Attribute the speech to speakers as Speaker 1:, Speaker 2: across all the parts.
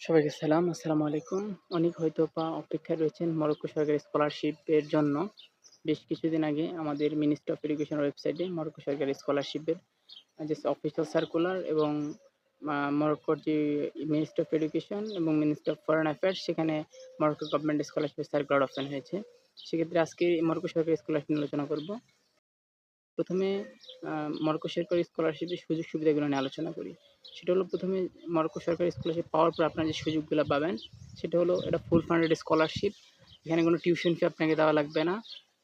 Speaker 1: সবাইকে সালাম, আসসালামু আলাইকুম। অনেক হয়তো বা অপেক্ষায় রয়েছেন মরক্কো সরকারি স্কলারশিপের জন্য। বেশ কিছুদিন আগে আমাদের মিনিস্ট্রি অফ এডুকেশন ওয়েবসাইটে মরক্কো সরকারি স্কলারশিপের যে অফিসিয়াল সার্কুলার এবং মরক্কোর যে মিনিস্ট্রি অফ এডুকেশন এবং মিনিস্ট্রি অফ ফরেন অ্যাফেয়ার্স সেখানে মরক্কো গভর্নমেন্ট স্কলারশিপের সার্কুলার ওপেন হয়েছে। সেক্ষেত্রে আজকে মরক্কো সরকারি স্কলারশিপ নিয়ে আলোচনা করব। প্রথমে মরক্কো সরকারি স্কলারশিপের সুযোগ সুবিধাগুলো নিয়ে আলোচনা করি। সেটা হলো প্রথমে মরক্কো সরকারি স্কলারশিপ পাওয়ার পর আপনার যে সুযোগগুলো পাবেন, সেটা হলো এটা ফুল ফান্ডেড স্কলারশিপ এখানে কোনো টিউশন ফি আপনাকে দেওয়া লাগবে না।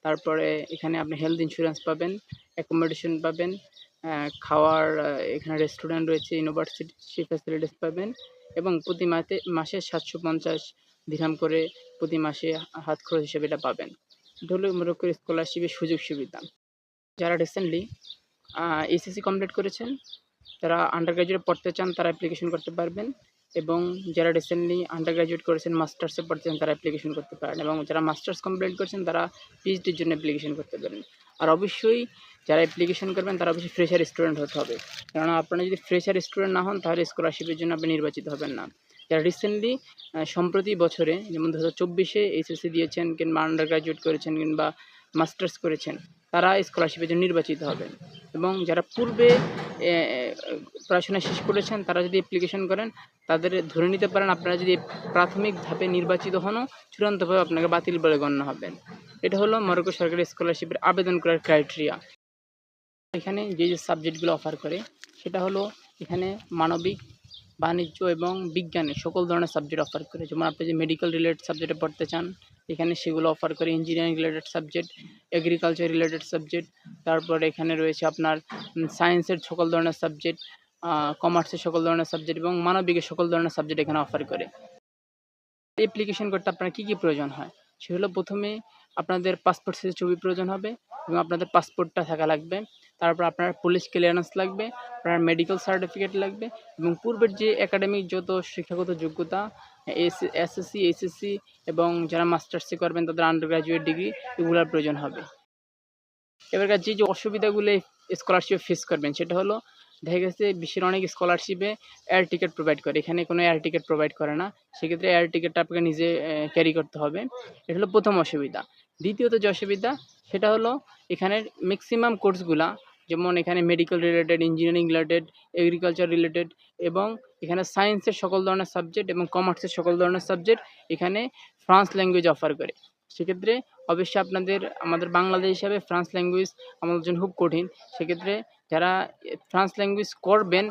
Speaker 1: তারপরে এখানে আপনি হেলথ ইন্স্যুরেন্স পাবেন অ্যাকোমোডেশন পাবেন খাওয়ার এখানে রেস্টুরেন্ট রয়েছে ইউনিভার্সিটি ফ্যাসিলিটিস পাবেন এবং প্রতি মাসে মাসে সাতশো পঞ্চাশ দিরহাম করে প্রতি মাসে হাত খরচ হিসেবে এটা পাবেন। এটা হলো মরক্কোর স্কলারশিপের সুযোগ সুবিধা। যারা রিসেন্টলি এইচএসসি কমপ্লিট করেছেন যারা আন্ডার গ্রাজুয়েট পড়তে চান, তারা অ্যাপ্লিকেশন করতে পারবেন এবং যারা রিসেন্টলি আন্ডার গ্রাজুয়েট করেছেন মাস্টার্সে পড়তে চান, তারা অ্যাপ্লিকেশন করতে পারেন এবং যারা মাস্টার্স কমপ্লিট করেছেন, তারা পিএইচডির জন্য অ্যাপ্লিকেশন করতে পারেন। আর অবশ্যই যারা অ্যাপ্লিকেশন করবেন, তারা অবশ্যই ফ্রেশার স্টুডেন্ট হতে হবে। কেননা আপনারা যদি ফ্রেশার স্টুডেন্ট না হন, তাহলে স্কলারশিপের জন্য আপনি নির্বাচিত হবেন না। যারা রিসেন্টলি সম্প্রতি বছরে, যেমন দু হাজার চব্বিশে এইচএসসি দিয়েছেন, কিংবা আন্ডার গ্রাজুয়েট করেছেন, কিংবা মাস্টার্স করেছেন তারা স্কলারশিপের জন্য নির্বাচিত হবেন। এবং যারা পূর্বে পড়াশোনা শেষ করেছেন, তারা যদি অ্যাপ্লিকেশন করেন, তাদের ধরে নিতে পারেন আপনারা যদি প্রাথমিক ধাপে নির্বাচিত হনও, চূড়ান্তভাবে আপনাকে বাতিল বলে গণ্য হবেন। এটা হলো মরক্কো সরকারি স্কলারশিপের আবেদন করার ক্রাইটেরিয়া এখানে যে যে সাবজেক্টগুলো অফার করে, সেটা হলো এখানে মানবিক, বাণিজ্য এবং বিজ্ঞানের সকল ধরনের সাবজেক্ট অফার করে। যেমন আপনি যে মেডিকেল রিলেটেড সাবজেক্টে পড়তে চান এখানে সেগুলো অফার করে engineering related subject agriculture related subject তারপর এখানে রয়েছে আপনার সায়েন্সের সকল ধরনের সাবজেক্ট কমার্সের সকল ধরনের সাবজেক্ট এবং মানবিকের সকল ধরনের সাবজেক্ট এখানে অফার করে। অ্যাপ্লিকেশন করতে আপনার কী কী প্রয়োজন হয়? সে হলো প্রথমে আপনাদের পাসপোর্ট সাইজের ছবি প্রয়োজন হবে এবং আপনাদের পাসপোর্টটা থাকা লাগবে। তারপর আপনার পুলিশ ক্লিয়ারেন্স লাগবে, আপনার মেডিকেল সার্টিফিকেট লাগবে এবং পূর্বের যে একাডেমিক যত শিক্ষাগত যোগ্যতা এস এসএসসি এইচএসসি এবং যারা মাস্টার্সে করবেন তাদের আন্ডার গ্রাজুয়েট ডিগ্রি এগুলোর প্রয়োজন হবে। এবার যে যে অসুবিধাগুলো স্কলারশিপ ফেস করবেন সেটা হলো দেখা গেছে বিশ্বের অনেক স্কলারশিপে এয়ার টিকিট প্রোভাইড করে। এখানে কোনো এয়ার টিকিট প্রোভাইড করে না। সেক্ষেত্রে এয়ার টিকিটটা আপনাকে নিজে ক্যারি করতে হবে। এটা হলো প্রথম অসুবিধা। দ্বিতীয়ত যে অসুবিধা, সেটা হলো এখানের ম্যাক্সিমাম কোর্সগুলা যেমন এখানে medical related engineering related agriculture related এবং এখানে সায়েন্সের সকল ধরনের সাবজেক্ট এবং কমার্সের সকল ধরনের সাবজেক্ট এখানে ফ্রান্স ল্যাঙ্গুয়েজ অফার করে। সেক্ষেত্রে অবশ্যই আপনাদের আমাদের বাংলাদেশ হিসাবে ফ্রান্স ল্যাঙ্গুয়েজ আমাদের জন্য খুব কঠিন। সেক্ষেত্রে যারা ফ্রান্স ল্যাঙ্গুয়েজ করবেন,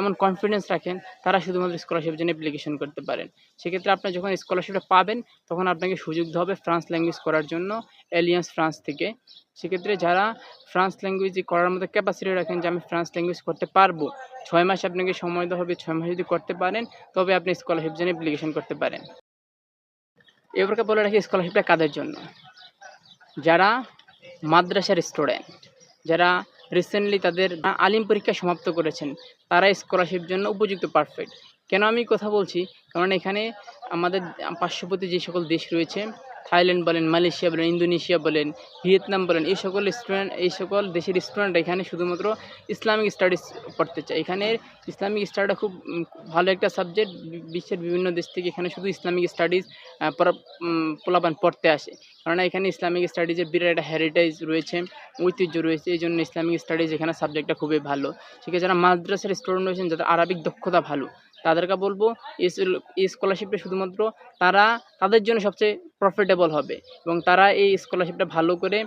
Speaker 1: এমন কনফিডেন্স রাখেন, তারা শুধুমাত্র স্কলারশিপের জন্য অ্যাপ্লিকেশন করতে পারেন। সেক্ষেত্রে আপনি যখন স্কলারশিপটা পাবেন, তখন আপনাকে সুযোগ হবে ফ্রান্স ল্যাঙ্গুয়েজ করার জন্য এলিয়েন্স ফ্রান্স থেকে। সেক্ষেত্রে যারা ফ্রান্স ল্যাঙ্গুয়েজ করার মতো ক্যাপাসিটি রাখেন যে আমি ফ্রান্স ল্যাঙ্গুয়েজ করতে পারব, ছয় মাস আপনাকে সময় দেওয়া হবে, ছয় মাস যদি করতে পারেন, তবে আপনি স্কলারশিপ জন্য অ্যাপ্লিকেশন করতে পারেন। এবারকে বলে রাখি স্কলারশিপটা কাদের জন্য? যারা মাদ্রাসার স্টুডেন্ট যারা রিসেন্টলি তাদের আলিম পরীক্ষা সমাপ্ত করেছেন, তারা স্কলারশিপ জন্য উপযুক্ত পারফেক্ট কেন আমি কথা বলছি? কারণ এখানে আমাদের পার্শ্ববর্তী যে সকল দেশ রয়েছে থাইল্যান্ড বলেন, মালয়েশিয়া বলেন, ইন্দোনেশিয়া বলেন, ভিয়েতনাম বলেন, এই সকল স্টুডেন্ট এই সকল দেশের স্টুডেন্ট এখানে শুধুমাত্র ইসলামিক স্টাডিজ পড়তে চায়। এখানে ইসলামিক স্টাডিটা খুব ভালো একটা সাবজেক্ট বিশ্বের বিভিন্ন দেশ থেকে এখানে শুধু ইসলামিক স্টাডিজ পোলাপান পড়তে আসে। কারণ এখানে ইসলামিক স্টাডিজের বিরাট একটা হেরিটেজ রয়েছে, ঐতিহ্য রয়েছে। এই জন্য ইসলামিক স্টাডিজ এখানে সাবজেক্টটা খুবই ভালো। সেক্ষেত্রে যারা মাদ্রাসার স্টুডেন্ট রয়েছেন, যাদের আরবিক দক্ষতা ভালো। তাদেরকে বলব, এই স্কলারশিপটা শুধুমাত্র তারা তাদের জন্য সবচেয়ে প্রফিটেবল হবে এবং তারা এই স্কলারশিপটা ভালো করে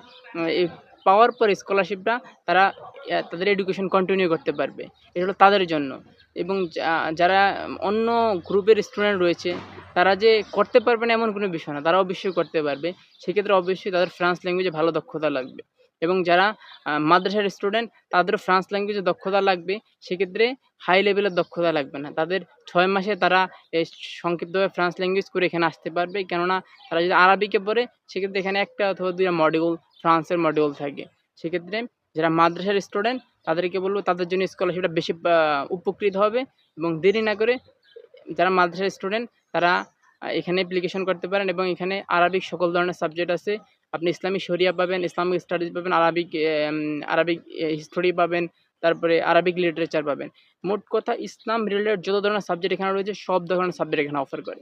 Speaker 1: পাওয়ার পর স্কলারশিপটা তারা তাদের এডুকেশন কন্টিনিউ করতে পারবে। এটা হলো তাদের জন্য। এবং যারা অন্য গ্রুপের স্টুডেন্ট রয়েছে, তারা যে করতে পারবে না এমন কোনো বিষয় না। তারা অবশ্যই করতে পারবে। সেক্ষেত্রে অবশ্যই তাদের ফ্রান্স ল্যাঙ্গুয়েজে ভালো দক্ষতা লাগবে। এবং যারা মাদ্রাসার স্টুডেন্ট তাদের ফ্রান্স ল্যাঙ্গুয়েজে দক্ষতা লাগবে। সেক্ষেত্রে হাই লেভেলের দক্ষতা লাগবে না। তাদের ছয় মাসে তারা সংক্ষিপ্তভাবে ফ্রান্স ল্যাঙ্গুয়েজ করে এখানে আসতে পারবে। কেননা তারা যদি আরবিকে পড়ে, সেক্ষেত্রে এখানে একটা অথবা দুইটা মডিউল ফ্রান্সের মডিউল থাকে। সেক্ষেত্রে যারা মাদ্রাসার স্টুডেন্ট তাদেরকে বলব তাদের জন্য স্কলারশিপটা বেশি উপকৃত হবে এবং দেরি না করে যারা মাদ্রাসার স্টুডেন্ট তারা এখানে অ্যাপ্লিকেশন করতে পারেন এবং এখানে আরবিক সকল ধরনের সাবজেক্ট আছে। আপনি ইসলামিক শরিয়া পাবেন, ইসলামিক স্টাডিজ পাবেন, আরবিক আরবিক হিস্টোরি পাবেন, তারপরে আরবিক লিটারেচার পাবেন। মোট কথা ইসলাম রিলেটেড যত ধরনের সাবজেক্ট এখানে রয়েছে, সব ধরনের সাবজেক্ট এখানে অফার করে।